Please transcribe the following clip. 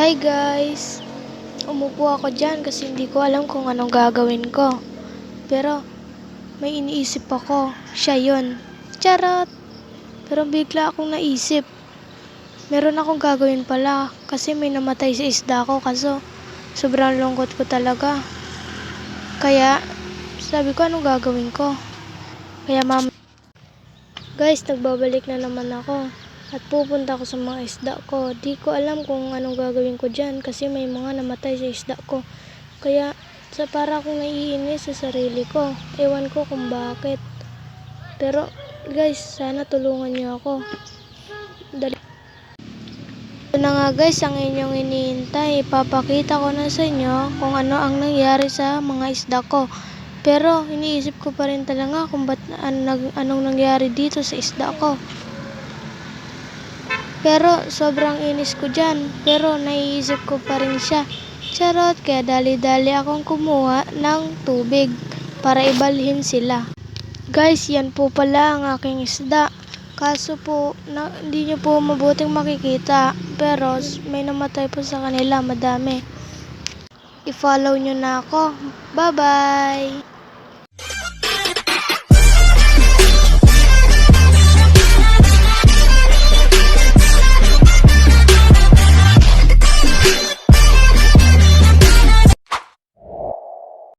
Hi guys! Umupo ako dyan kasi hindi ko alam kung anong gagawin ko. Pero may iniisip ako. Siya yun. Charot! Pero bigla akong naisip. Meron akong gagawin pala kasi may namatay sa isda ko kaso sobrang lungkot ko talaga. Kaya sabi ko anong gagawin ko. Kaya mama Guys, nagbabalik na naman ako. At pupunta ako sa mga isda ko. Di ko alam kung anong gagawin ko dyan kasi may mga namatay sa isda ko. Kaya sa para akong naiinis sa sarili ko. Ewan ko kung bakit. Pero guys, sana tulungan niyo ako. Dali. Ito na nga guys, ang inyong iniintay. Papakita ko na sa inyo kung ano ang nangyari sa mga isda ko. Pero iniisip ko pa rin talaga kung ba't an- anong nangyari dito sa isda ko. Pero sobrang inis ko dyan. Pero naiisip ko pa rin siya. Charot, kaya dali-dali akong kumuha ng tubig para ibalhin sila. Guys, yan po pala ang aking isda. Kaso po, na, hindi nyo po mabuting makikita. Pero may namatay po sa kanila, madami. I-follow nyo na ako. Bye-bye!